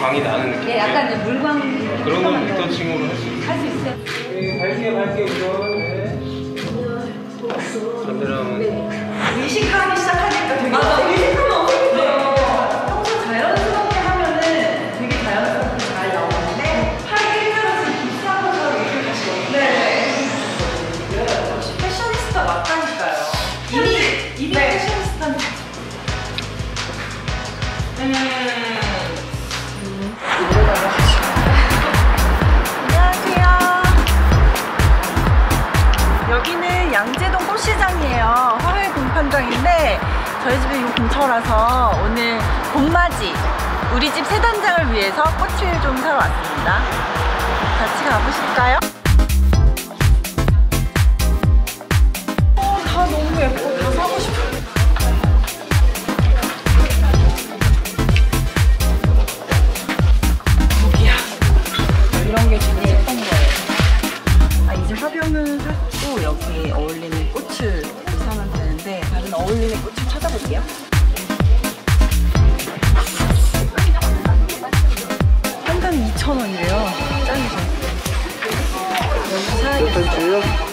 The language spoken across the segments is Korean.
광이 나는 느낌. 예, 약간 이제 물광 그런 건 리터칭으로 할 수 있어요. 할 수 있어요. 네, 밝게 밝게 우선. 네. 카메라는 의식하기 시작 양재동 꽃시장이에요. 화훼 공판장인데 저희 집이 이 근처라서 오늘 봄맞이 우리 집 세단장을 위해서 꽃을 좀 사러 왔습니다. 같이 가보실까요? 여기 어울리는 꽃을 사면 되는데 다른 어울리는 꽃을 찾아볼게요. 한 단에 2,000원이래요. 짱이죠. 여기 사야겠어요.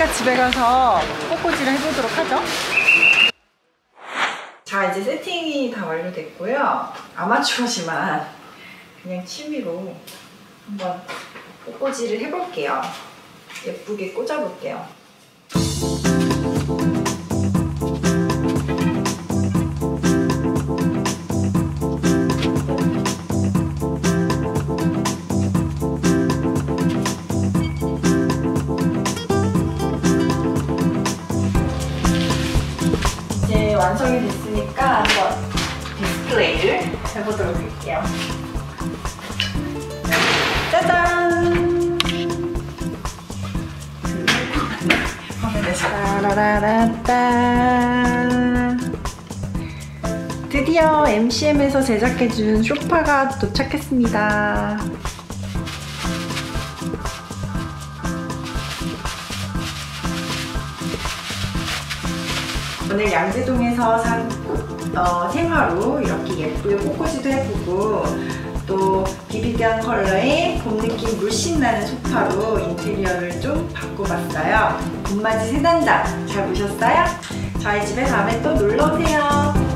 다 샀으니까 집에 가서 꽃꽂이를 해보도록 하죠. 자, 이제 세팅이 다 완료됐고요. 아마추어지만 그냥 취미로 한번 꽃꽂이를 해볼게요. 예쁘게 꽂아볼게요. 완성이 됐으니까 한번 디스플레이를 해보도록 할게요. 짜잔! 화면에 따라라라따 드디어 MCM에서 제작해준 쇼파가 도착했습니다. 오늘 양재동에서 산 어, 생화로 이렇게 예쁘게 꽃꽂이도 해보고 또 비비드한 컬러의 봄 느낌 물씬 나는 소파로 인테리어를 좀 바꿔봤어요. 봄맞이 세단장 잘 보셨어요? 저희 집에 다음에 또 놀러오세요.